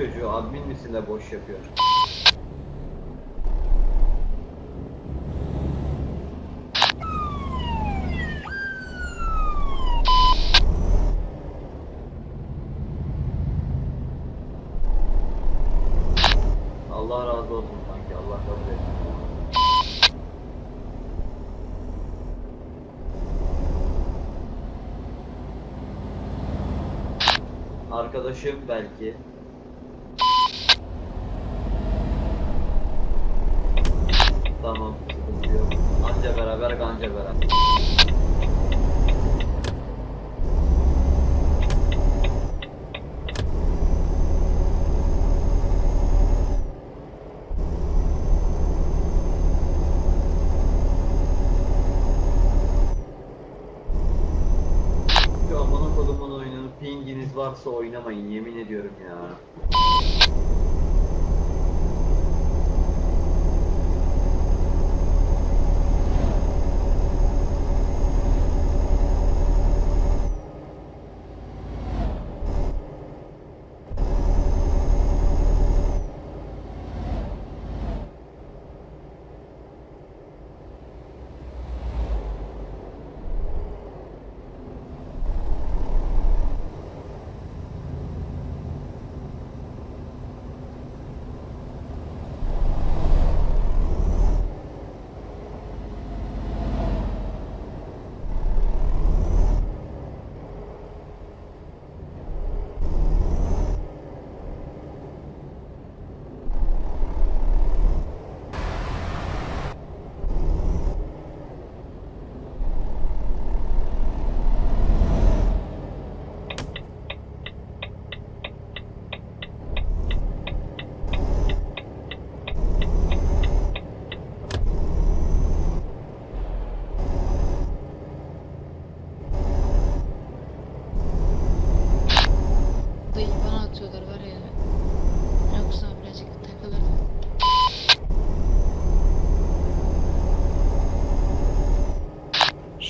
Şu admin misin de boş yapıyor? Allah razı olsun sanki. Allah kabul etsin. Arkadaşım belki. Tamam. Anca beraber, kanca beraber. Şu amına kodumun oyununu pinginiz varsa oynamayın yemin ediyorum ya.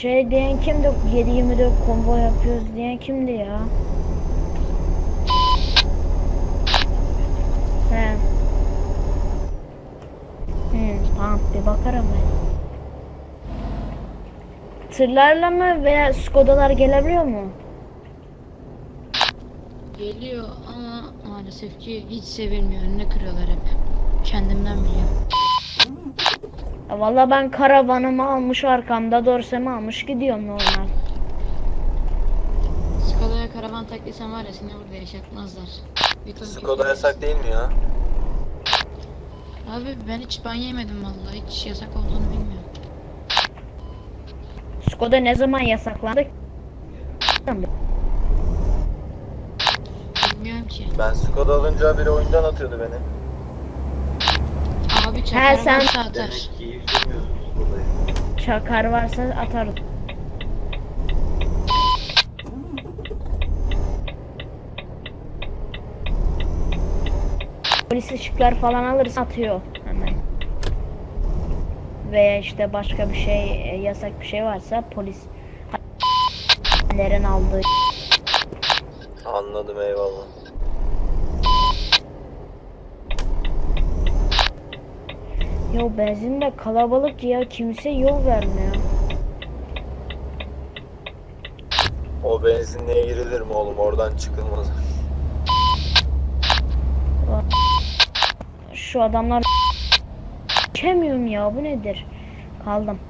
Şey diyen kimdi? 7-24 combo yapıyoruz diyen kimdi ya? He. Hı, tamam bir bakarım ben. Tırlarla mı veya Skoda'lar gelebiliyor mu? Geliyor ama maalesef ki hiç sevilmiyor. Önüne kırıyorlar hep. Kendimden biliyorum. Ya Valla ben karavanımı almış arkamda dorsemi almış gidiyorum normal. Skoda'ya karavan taklitsen var ya seni burada yaşatmazlar. Bir ton Skoda yasak değil mi ya? Abi ben hiç ban yemedim vallahi. Hiç yasak olduğunu bilmiyorum. Skoda ne zaman yasaklandı? Bilmiyorum ki. Ben Skoda alınca biri oyundan atıyordu beni. Abi çakar sen- varsa atar. Çakar varsa atarız. Polis ışıklar falan alırız atıyor hemen. Veya işte başka bir şey e, yasak bir şey varsa polis lerin aldığı Anladım eyvallah. Yo benzin de kalabalık ya kimse yol vermiyor. O benzinliğe girilir mi oğlum oradan çıkılmaz. Şu adamlar geçemiyorum ya bu nedir? Kaldım.